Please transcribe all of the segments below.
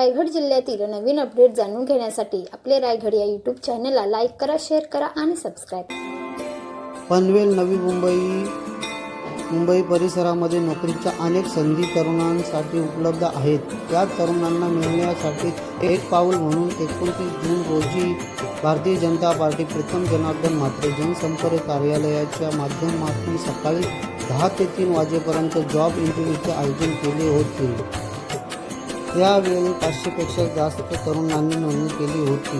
रायगड जिल्ह्यातील नवीन अपडेट जाणून घेण्यासाठी आपले रायगड या यूट्यूब चॅनलला लाईक करा शेअर करा आणि सबस्क्राईब पनवेल नवी मुंबई मुंबई परिसरामध्ये नोकरीच्या अनेक संधी तरुणांसाठी उपलब्ध आहेत. त्या तरुणांना मिळण्यासाठी एक पाऊल म्हणून एकोणतीस जून रोजी भारतीय जनता पार्टी प्रथम जनार्दन म्हात्रे जनसंपर्क कार्यालयाच्या माध्यमातून सकाळी दहा ते तीन वाजेपर्यंत जॉब इंटरव्ह्यूचे आयोजन केले होते. यावेळी पाचशेपेक्षा जास्त तरुणांनी नोंदणी केली होती.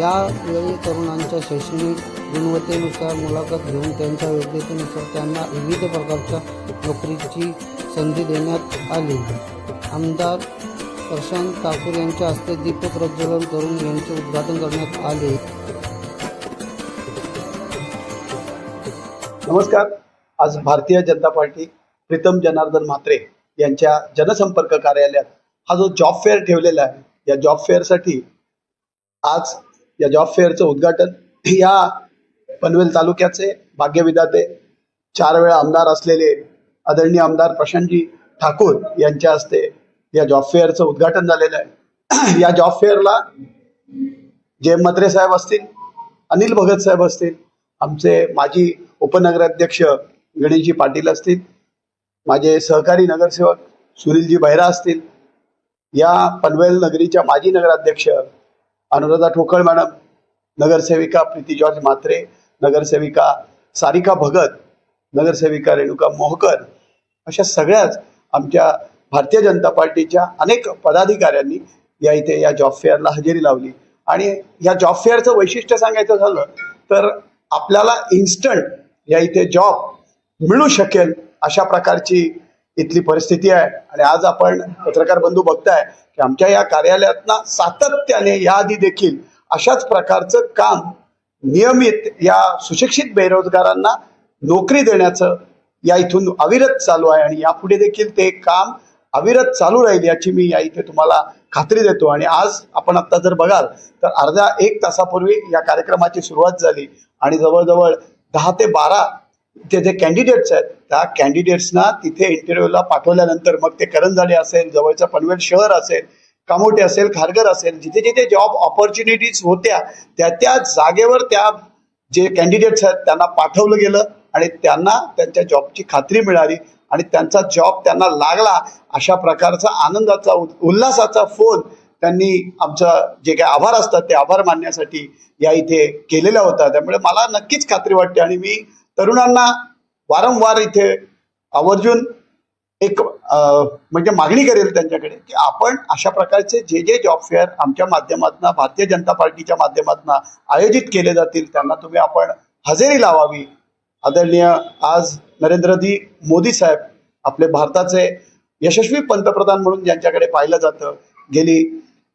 यावेळी तरुणांच्या शैक्षणिक गुणवत्तेनुसार मुलाखत घेऊन त्यांच्या योग्यतेनुसार त्यांना विविध प्रकारच्या नोकरीची संधी देण्यात आली. आमदार प्रशांत ठाकूर यांच्या हस्ते दीप प्रज्वलन करून यांचे उद्घाटन करण्यात आले. नमस्कार. आज भारतीय जनता पार्टी प्रीतम जनार्दन म्हात्रे यांच्या जनसंपर्क कार्यालयात हा जो जॉब फेअर ठेवलेला आहे या जॉब फेअरसाठी आज या जॉब फेअरचं उद्घाटन या पनवेल तालुक्याचे भाग्यविधाते चार वेळा आमदार असलेले आदरणीय आमदार प्रशांतजी ठाकूर यांच्या हस्ते या जॉब फेअरचं उद्घाटन झालेलं आहे. या जॉब फेअरला जयम मत्रे साहेब असतील अनिल भगत साहेब असतील आमचे माजी उपनगराध्यक्ष गणेशजी पाटील असतील माझे सहकारी नगरसेवक सुनीलजी बैरा असतील या पनवेल नगरीच्या माजी नगराध्यक्ष अनुराधा ठोकळ मॅडम नगरसेविका प्रीती जॉर्ज म्हात्रे नगरसेविका सारिका भगत नगरसेविका रेणुका मोहकर अशा सगळ्याच आमच्या भारतीय जनता पार्टीच्या अनेक पदाधिकाऱ्यांनी या इथे या जॉब फेअरला हजेरी लावली. आणि या जॉब फेअरचं वैशिष्ट्य सांगायचं झालं तर आपल्याला इन्स्टंट या इथे जॉब मिळू शकेल अशा प्रकारची इथली परिस्थिती आहे. आणि आज आपण पत्रकार बंधू बघताय की आमच्या या कार्यालयातना सातत्याने याआधी देखील अशाच प्रकारचं काम नियमित या सुशिक्षित बेरोजगारांना नोकरी देण्याचं या इथून अविरत चालू आहे. आणि यापुढे देखील ते काम अविरत चालू राहील याची मी या इथे तुम्हाला खात्री देतो. आणि आज आपण आता जर बघाल तर अर्ध्या एक तासापूर्वी या कार्यक्रमाची सुरुवात झाली. आणि जवळजवळ दहा ते बारा ते जे कॅन्डिडेट्स आहेत त्या कॅन्डिडेट्सना तिथे इंटरव्ह्यूला पाठवल्यानंतर मग ते करंजाडे असेल जवळचं पनवेल शहर असेल कामोटे असेल खारघर असेल जिथे जिथे जॉब ऑपॉर्च्युनिटीज होत्या त्या त्या जागेवर त्या जे कॅन्डिडेट्स आहेत त्यांना पाठवलं गेलं आणि त्यांना त्यांच्या जॉबची खात्री मिळाली आणि त्यांचा जॉब त्यांना लागला. अशा प्रकारचा आनंदाचा उ- उल्हासाचा फोन त्यांनी आमचं जे काही आभार असतात ते आभार मानण्यासाठी या इथे केलेल्या होता त्यामुळे मला नक्कीच खात्री वाटते आणि मी तरुणांना वारंवार इथे आवर्जून एक म्हणजे मागणी करेल त्यांच्याकडे की आपण अशा प्रकारचे जे जे जॉब फेअर आमच्या माध्यमातून भारतीय जनता पार्टीच्या माध्यमातून आयोजित केले जातील त्यांना तुम्ही आपण हजेरी लावावी. आदरणीय आज नरेंद्रजी मोदी साहेब आपले भारताचे यशस्वी पंतप्रधान म्हणून ज्यांच्याकडे पाहिलं जातं गेली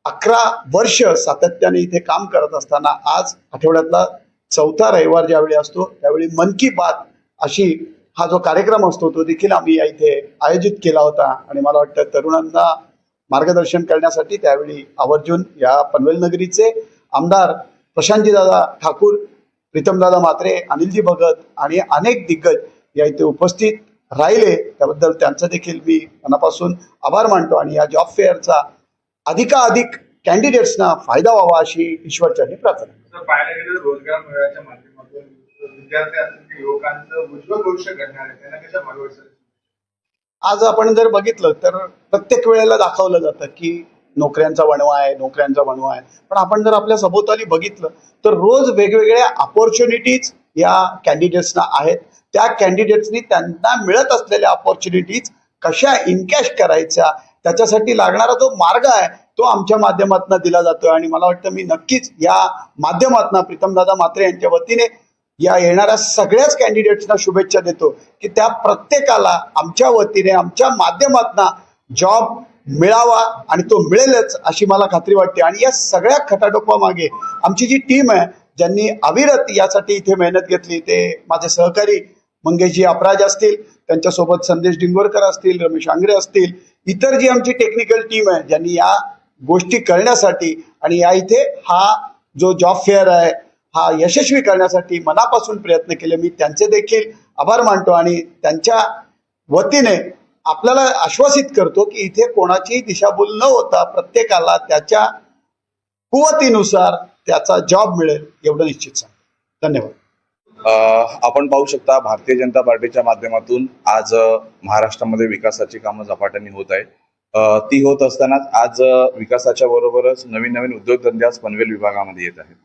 अकरा वर्ष सातत्याने इथे काम करत असताना आज आठवड्यातला चौथा रविवार ज्यावेळी असतो त्यावेळी मन की बात अशी हा जो कार्यक्रम असतो तो देखील आम्ही या इथे आयोजित केला होता. आणि मला वाटतं तरुणांना मार्गदर्शन करण्यासाठी त्यावेळी आवर्जून या पनवेल नगरीचे आमदार प्रशांतजीदादा ठाकूर प्रीतमदादा मात्रे अनिलजी भगत आणि अनेक दिग्गज या इथे उपस्थित राहिले. त्याबद्दल त्यांचं देखील मी मनापासून आभार मानतो. आणि या जॉब फेअरचा अधिकाधिक कॅन्डिडेट्सना फायदा व्हावा अशी ईश्वरचरणी प्रार्थना. जर पाहायला गेलं तर रोजगार मेळाव्याच्या माध्यमातून विद्यार्थी असतील की युवकांचं उज्ज्वल भविष्य घडणार आहे त्यांना कशा भागवायचं आज आपण जर बघितलं तर प्रत्येक वेळेला दाखवलं जातं की नोकऱ्यांचा वणवा आहे नोकऱ्यांचा वणवा आहे. पण आपण जर आपल्या सभोवताली बघितलं तर रोज वेगवेगळ्या ऑपॉर्च्युनिटीज या कॅन्डिडेट्सना आहेत. त्या कॅन्डिडेट्सनी त्यांना मिळत असलेल्या ऑपॉर्च्युनिटीज कशा इनकॅश करायच्या त्याच्यासाठी लागणारा जो मार्ग आहे तो आमच्या माध्यमातून दिला जातोय. आणि मला वाटतं मी नक्कीच या माध्यमातून प्रीतमदादा मात्रे यांच्या वतीने या येणाऱ्या सगळ्याच कॅन्डिडेट्सना शुभेच्छा देतो की त्या प्रत्येकाला आमच्या वतीने आमच्या माध्यमातून जॉब मिळावा आणि तो मिळेलच अशी मला खात्री वाटते. आणि या सगळ्या खटाटोपामागे आमची जी टीम आहे ज्यांनी अविरत यासाठी इथे मेहनत घेतली ते माझे सहकारी मंगेशजी अपराज असतील त्यांच्यासोबत संदेश डिंगोरकर असतील रमेश आंग्रे असतील इतर जी आमची टेक्निकल टीम आहे ज्यांनी या गोष्टी करण्यासाठी आणि या इथे हा जो जॉब फेअर आहे हा यशस्वी करण्यासाठी मनापासून प्रयत्न केले. मी त्यांचे देखील आभार मानतो आणि त्यांच्या वतीने आपल्याला आश्वासित करतो की इथे कोणाची दिशाभूल न होता प्रत्येकाला त्याच्या कुवतीनुसार त्याचा जॉब मिळेल एवढं निश्चित सांग धन्यवाद. आपण पाहू शकता भारतीय जनता पार्टीच्या माध्यमातून आज महाराष्ट्रामध्ये विकासाची कामं झपाट्याने होत आहेत. ती होत असतानाच आज विकासाच्या बरोबरच नवीन नवीन उद्योगधंदे आज पनवेल विभागामध्ये येत आहेत.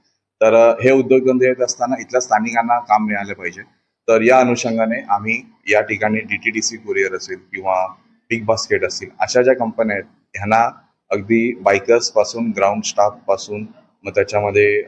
तर हे उद्योगधंदे येत असताना इथल्या स्थानिकांना काम मिळाले पाहिजे. तर या अनुषंगाने आम्ही या ठिकाणी D T T C courier असेल किंवा बिग बास्केट असेल अशा ज्या कंपन्या आहेत ह्यांना अगदी बायकर्सपासून ग्राउंड स्टाफपासून मग त्याच्यामध्ये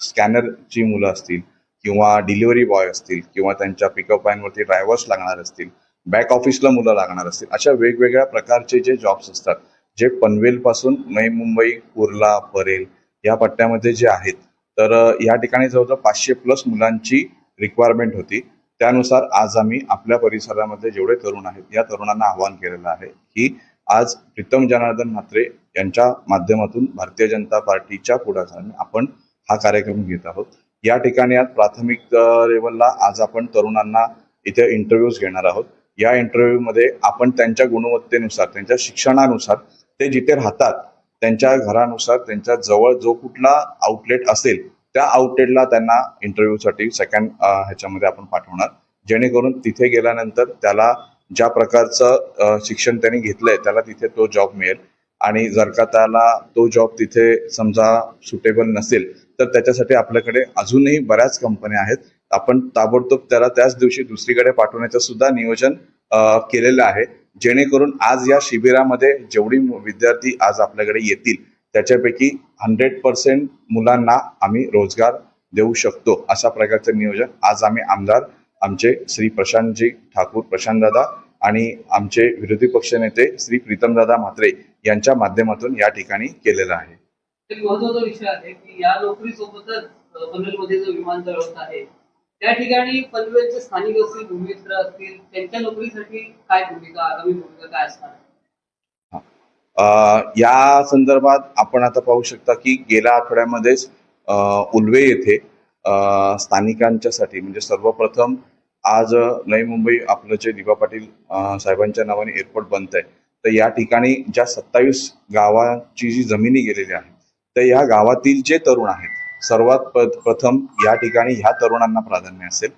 स्कॅनरची मुलं असतील किंवा डिलिव्हरी बॉय असतील किंवा त्यांच्या पिकअप वरती ड्रायव्हर्स लागणार असतील बॅक ऑफिसला मुलं लागणार असतील. अशा वेगवेगळ्या प्रकारचे जे जॉब्स असतात जे पनवेलपासून नई नवी मुंबई कुर्ला परेल या पट्ट्यामध्ये जे आहेत तर या ठिकाणी जवळजवळ पाचशे प्लस मुलांची रिक्वायरमेंट होती. त्यानुसार आज आम्ही आपल्या परिसरामध्ये जेवढे तरुण आहेत या तरुणांना आवाहन केलेलं आहे की आज प्रीतम जनार्दन म्हात्रे यांच्या माध्यमातून भारतीय जनता पार्टीच्या पुढाकाराने आपण हा कार्यक्रम घेत आहोत. या ठिकाणी आज प्राथमिक लेवलला आज आपण तरुणांना इथे इंटरव्ह्यूज घेणार आहोत. या इंटरव्ह्यूमध्ये आपण त्यांच्या गुणवत्तेनुसार त्यांच्या शिक्षणानुसार ते जिथे राहतात त्यांच्या घरानुसार त्यांच्या जवळ जो कुठला आउटलेट असेल त्या आउटलेटला त्यांना इंटरव्ह्यूसाठी सेकंड ह्याच्यामध्ये आपण पाठवणार. जेणेकरून तिथे गेल्यानंतर त्याला ज्या प्रकारचं शिक्षण त्यांनी घेतलंय त्याला तिथे तो जॉब मिळेल. आणि जर का त्याला तो जॉब तिथे समजा सुटेबल नसेल तर त्याच्यासाठी आपल्याकडे अजूनही बऱ्याच कंपन्या आहेत. आपण ताबडतोब त्याला त्याच दिवशी दुसरीकडे पाठवण्याचं सुद्धा नियोजन केलेलं आहे. जेणेकरून आज या शिबिरामध्ये जेवढी विद्यार्थी आज आपल्याकडे येतील त्याच्यापैकी हंड्रेड पर्सेंट मुलांना आम्ही रोजगार देऊ शकतो. अशा प्रकारचं नियोजन आज आम्ही आमदार आमचे श्री प्रशांतजी ठाकूर प्रशांतदादा आणि आमचे विरोधी पक्षनेते श्री प्रीतमदादा म्हात्रे यांच्या माध्यमातून या ठिकाणी केलेलं आहे. एक महत्त्वाचा विषय आहे की या नोकरीसोबतच पनवेलमध्ये जो विमानतळ होत आहे त्या ठिकाणी पनवेलचे स्थानिक असतील भूमित्र असतील त्यांच्या नोकरीसाठी काय भूमिका आगामी भूमिका काय असणार? अ, या संदर्भात आपण आता पाहू शकता की गेल्या आठवड्यामध्येच उलवे उल्वे येथे स्थानिकांच्यासाठी म्हणजे सर्वप्रथम आज नवी मुंबई आपलं जे दिबा पाटील साहेबांच्या नावाने एअरपोर्ट बनत आहे तर या ठिकाणी ज्या सत्तावीस गावाची जी जमिनी गेलेली आहे तर या गावातील जे तरुण आहेत सर्वात प- प्रथम या ठिकाणी ह्या तरुणांना प्राधान्य असेल.